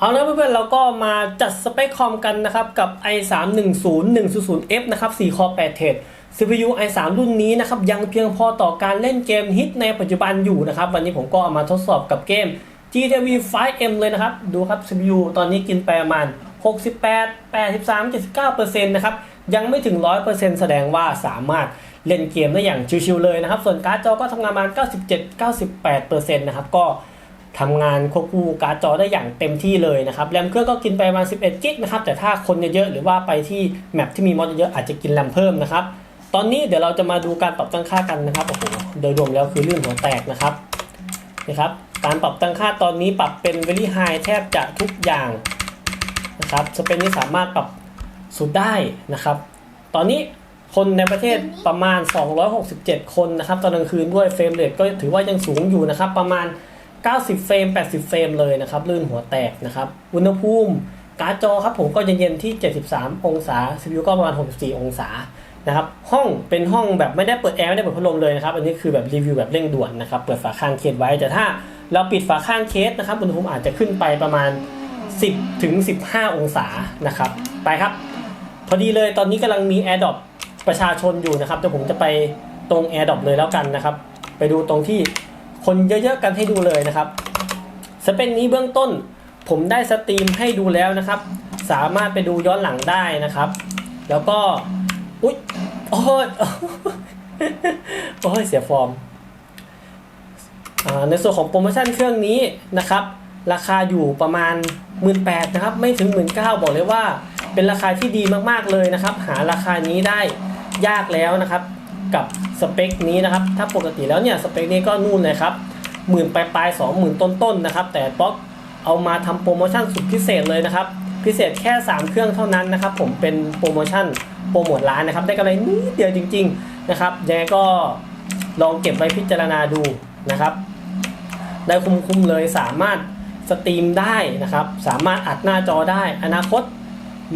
เอาล้วเพื่อนๆเราก็มาจัดสเปคคอมกันนะครับ กับ i310 100F นะครับ4 core 8เทรด CPU i3 รุ่นนี้นะครับยังเพียงพอต่อการเล่นเกมฮิตในปัจจุบันอยู่นะครับ วันนี้ผมก็เอามาทดสอบกับเกม GTV 5M เลยนะครับ ดูครับ CPU ตอนนี้กินไปประมาณ 68 83 79%นะครับ ยังไม่ถึง 100%แสดงว่าสามารถเล่นเกมได้อย่างชิวๆเลยนะครับ ส่วนการ์ดจอก็ทำงานประมาณ97-98%นะครับก็ ทำงานควบคู่การ์ดจอได้อย่างเต็มที่เลยนะครับแรมเครื่องก็กินไปประมาณ 11 กิกนะครับแต่ถ้าคนเยอะๆหรือว่าไปที่แมปที่มีมอดเยอะอาจจะกินแรมเพิ่มนะครับตอนนี้เดี๋ยวเราจะมาดูการปรับตั้งค่ากันนะครับโอ้โหโดยรวมแล้วคือลื่นหัวแตกนะครับนะครับการปรับตั้งค่าตอนนี้ปรับเป็น very high แทบจะทุกอย่างนะครับสเปนนี้สามารถปรับสุดได้นะครับ ตอนนี้คนในประเทศประมาณ 267 คนนะครับ ตอนกลางคืนด้วยเฟรมเรทก็ถือว่ายังสูงอยู่นะครับ ประมาณ 90 เฟรม 80 เฟรมเลยนะครับ ลื่นหัวแตกนะครับ อุณหภูมิการ์ดจอครับผมก็เย็นๆที่ 73 องศา CPU ก็ประมาณ 64 องศานะครับ ห้องเป็นห้องแบบไม่ได้เปิดแอร์ไม่ได้เปิดพัดลมเลยนะครับ อันนี้คือแบบรีวิวแบบเร่งด่วนนะครับ เปิดฝาข้างเคสไว้ แต่ถ้าเราปิดฝาข้างเคสนะครับ อุณหภูมิอาจจะขึ้นไปประมาณ 10 ถึง 15 องศานะครับ ไปครับ พอดีเลยตอนนี้กำลังมี AirDrop ประชาชนอยู่นะครับแต่ผมจะไปตรง AirDrop เลยแล้วกันนะครับ ไปดูตรงที่ คนเยอะๆกันให้ดูเลยนะครับสเปนนี้เบื้องต้นผมได้สตรีมให้ดูแล้วนะครับ สามารถไปดูย้อนหลังได้นะครับ แล้วก็อุ๊ยโอ้ยโอ้ยเสียฟอร์มในส่วนของโปรโมชั่นเครื่องนี้นะครับ ราคาอยู่ประมาณ 1 8ื่นนะครับ ไม่ถึง 1 9ื่นบอกเลยว่า เป็นราคาที่ดีมากๆเลยนะครับ หาราคานี้ได้ยากแล้วนะครับ กับสเปคนี้นะครับ ถ้าปกติแล้วเนี่ยสเปคนี้ก็นู่นเลยครับหมื่นปลายปลายสองหมื่นต้นๆนนะครับ แต่ป๊อกเอามาทำโปรโมชั่นสุดพิเศษเลยนะครับ พิเศษแค่ 3 เครื่องเท่านั้นนะครับ ผมเป็นโปรโมชั่นโปรโมทร้านนะครับ ได้กำไรนิดเดียวจริง ๆนะครับยังไงก็ลองเก็บไว้พิจารณาดูนะครับ ได้คุ้มๆเลยสามารถสตรีมได้นะครับ สามารถอัดหน้าจอได้ อนาคต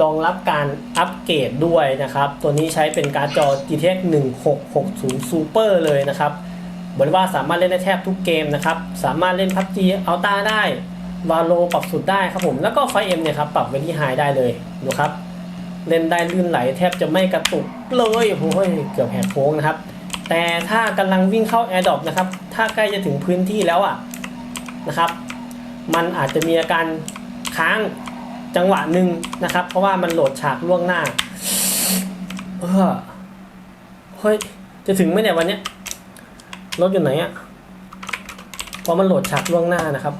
รองรับการอัปเกรดด้วยนะครับ ตัวนี้ใช้เป็นการ์ดจอ GTX 1660 Super เลยนะครับบอกว่าสามารถเล่นได้แทบทุกเกมนะครับ สามารถเล่น PUBG Ultra ได้ Valo ปรับสุดได้ครับผม แล้วก็ไฟเอ็มเนี่ยครับ ปรับไว้ที่ไฮได้เลยดูครับ เล่นได้ลื่นไหลแทบจะไม่กระตุกเลยโอ้ยเกือบแหกโค้งนะครับ แต่ถ้ากำลังวิ่งเข้า AirDrop นะครับ ถ้าใกล้จะถึงพื้นที่แล้วอะนะครับ มันอาจจะมีอาการค้าง จังหวะหนึ่งนะครับ เพราะว่ามันโหลดฉากล่วงหน้าเออเฮ้ยจะถึงไหมเนี่ยวันเนี้ยรถอยู่ไหนอะ่ะพราะมันโหลดฉากล่วงหน้านะครับ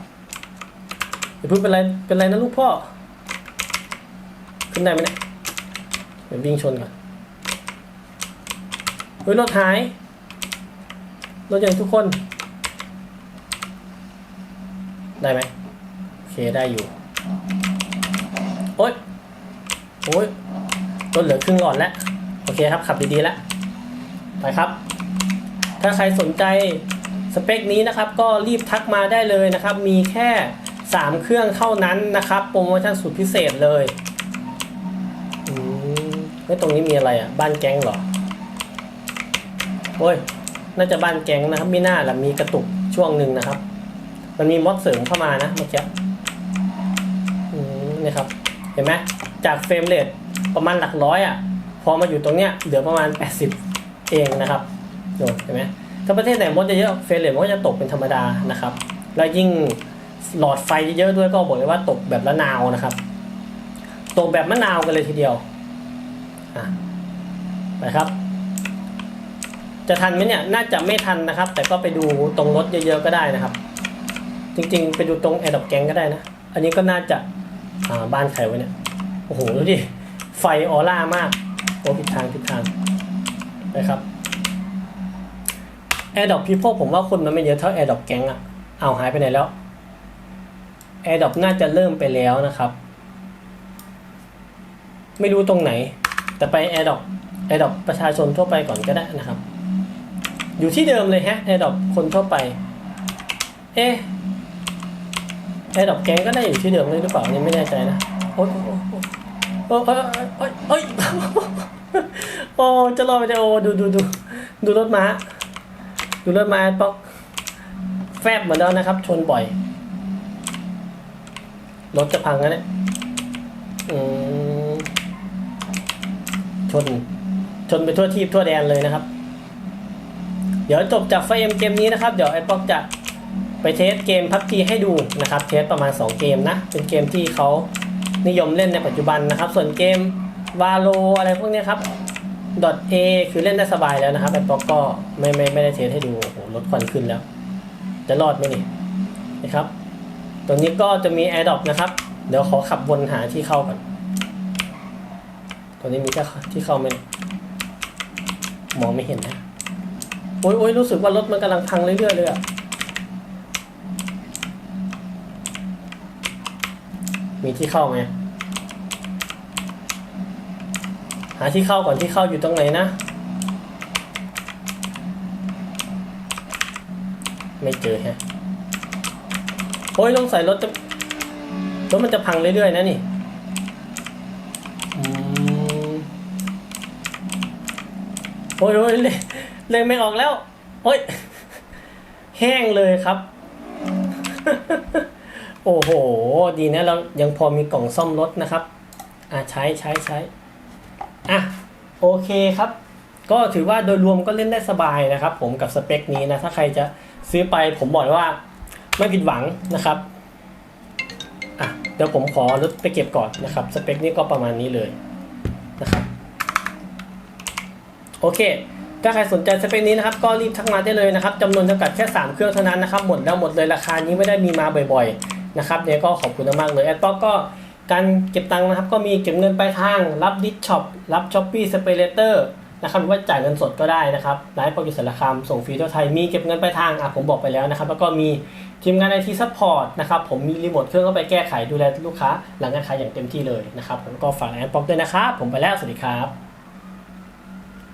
อย่าพิ่งเป็นไรเป็นไรนะลูกพ่อขึ้นได้ไหมเนี่ยเดี๋ยววิ่งชนก่อนเฮ้ยรถหายรถอย่างทุกคน ได้ไหมโอเคได้อยู่ โอ๊ยรถเหลือครึ่งหลอดแล้ว โอเคครับ ขับดีๆแล้วไปครับ ถ้าใครสนใจสเปคนี้นะครับ ก็รีบทักมาได้เลยนะครับ มีแค่ 3 เครื่องเท่านั้นนะครับ โปรโมชั่นสุดพิเศษเลยอืมเฮ้ยตรงนี้มีอะไรอะ บ้านแก๊งเหรอ โอ้ย น่าจะบ้านแก๊งนะครับไม่น่าละมีกระตุกช่วงหนึ่งนะครับ มันมีมอดเสริมเข้ามานะเมื่อกี้นี่ครับ เห็นไหม จากเฟรมเรทประมาณหลักร้อยอะพอมาอยู่ตรงเนี้ยเหลือประมาณ 80 เองนะครับดูเห็นไหมถ้าประเทศไหนมดเยอะเฟรมเรทมันก็จะตกเป็นธรรมดานะครับ แล้วยิ่งหลอดไฟเยอะด้วยก็บอกเลยว่าตกแบบละนาวนะครับ ตกแบบมะนาวกันเลยทีเดียวอะไปครับ จะทันไหมเนี่ยน่าจะไม่ทันนะครับ แต่ก็ไปดูตรงรถเยอะๆก็ได้นะครับ จริงๆ ไปดูตรงแอร์ดอกแกงก็ได้นะ อันนี้ก็น่าจะาบ้านใครวะเนี่ย โอ้โหดูดิ ไฟออร่ามาก โอ้ผิดทางผิดทางไปครับแอร์ดอกพีพวกผมว่าคนมันไม่เยอะเท่าแอร์ดอกแก๊งอะเอาหายไปไหนแล้วแอร์ดอกน่าจะเริ่มไปแล้วนะครับ ไม่รู้ตรงไหน แต่ไปแอร์ดอกแอร์ดอกประชาชนทั่วไปก่อนก็ได้นะครับ อยู่ที่เดิมเลยฮะแอร์ดอกคนทั่วไป เอ๊แอร์ดอกแก๊งก็ได้อยู่ที่เดิมเลยหรือเปล่านี่ไม่แน่ใจนะ โอ๊ยโอ๊ยโอ๊ยโอ๊ยโอ๊ยโอ๊ยโอ้จะรอไปจะโอ้ดูดูดูดูรถม้า ดูรถม้าป๊อกแฟบเหมือนเดิมนะครับ ชนบ่อย รถจะพังแล้วเนี่ยชน ชนไปทั่วทีบทั่วแดนเลยนะครับ เดี๋ยวจบจากไฟเอ็มเกมนี้นะครับ เดี๋ยวไอ้ป๊อกจะไปเทสเกมพับจีให้ดูนะครับ เทสประมาณ 2 เกมนะ เป็นเกมที่เขา นิยมเล่นในปัจจุบันนะครับ ส่วนเกมวาโลอะไรพวกนี้ครับ .a คือเล่นได้สบายแล้วนะครับไอ้ป๊อกก็ไม่ไม่ไม่ได้เทสให้ดูโอ้โหลดควันขึ้นแล้ว จะรอดไหมนี่นะครับตรงนี้ก็จะมี a i r d r o p นะครับ เดี๋ยวขอขับวนหาที่เข้าก่อนตัวนี้มีแค่ที่เข้าไหมมองไม่เห็นนะโอ้ยโอ้ยรู้สึกว่ารถมันกำลังพังเรื่อยๆเลยอะ มีที่เข้าไหมหาที่เข้าก่อนที่เข้าอยู่ตรงไหนนะ ไม่เจอฮะโอ้ยลงใส่รถจะรถมันจะพังเรื่อยๆนะนี่อืมโอ้ยโอ้ยเลยเลยไม่ออกแล้ว โอ้ย แห้งเลยครับ โอ้โห ดีนะเรายังพอมีกล่องซ่อมรถนะครับ อะใช้ใช้ใช้อะโอเคครับ ก็ถือว่าโดยรวมก็เล่นได้สบายนะครับ ผมกับสเปคนี้นะ ถ้าใครจะซื้อไปผมบอกเลยว่าไม่ผิดหวังนะครับอะเดี๋ยวผมขอรถไปเก็บก่อนนะครับ สเปคนี้ก็ประมาณนี้เลยนะครับโอเค ถ้าใครสนใจสเปคนี้นะครับ ก็รีบทักมาได้เลยนะครับจำนวนจำกัดแค่ 3 เครื่องเท่านั้นนะครับ หมดแล้วหมดเลยราคานี้ไม่ได้มีมาบ่อยๆ นะครับเนี่ยก็ขอบคุณมากเลยแอดป๊อกก็การเก็บตังค์นะครับก็มีเก็บเงินปลายทาง รับดิสช็อปรับช้อปปี้สเปเลเตอร์นะครับหรือว่าจ่ายเงินสดก็ได้นะครับร้านป๊อกอยู่สารคามส่งฟรีทั่วไทยมีเก็บเงินปลายทางอะผมบอกไปแล้วนะครับ แล้วก็มีทีมงานไอทีซัพพอร์ตนะครับผมมีรีโมทเครื่องเข้าไปแก้ไขดูแลลูกค้า หลังการขายอย่างเต็มที่เลยนะครับผมก็ฝากแอดป๊อกด้วยนะครับผมไปแล้วสวัสดีครับ